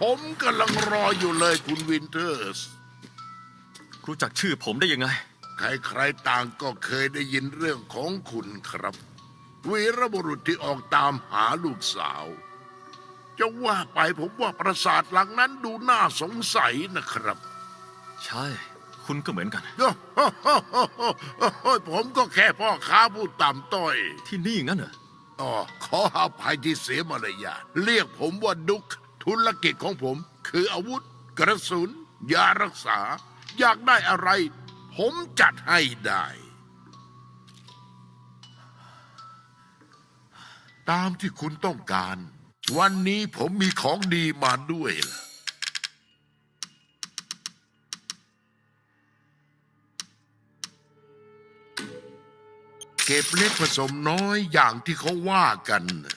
ผมกำลังรออยู่เลยคุณวินเทอร์ส รู้จักชื่อผมได้ยังไง ใครๆต่างก็เคยได้ยินเรื่องของคุณครับ วีรบุรุษที่ออกตามหาลูกสาว จะว่าไปผมว่าปราสาทหลังนั้นดูน่าสงสัยนะครับ ใช่ คุณก็เหมือนกันผมก็แค่พ่อค้าผู้ต่ำต้อย ที่นี่งั้นเหรออ๋อขออภัยที่เสียมารยาทเรียกผมว่าดุก ธุรกิจของผม คืออาวุธ กระสุนยารักษา อยากได้อะไร ผมจัดให้ได้ ตามที่คุณต้องการ วันนี้ผมมีของดีมาด้วยล่ะเก็บเล็กผสมน้อยอย่างที่เขาว่ากันน่ะ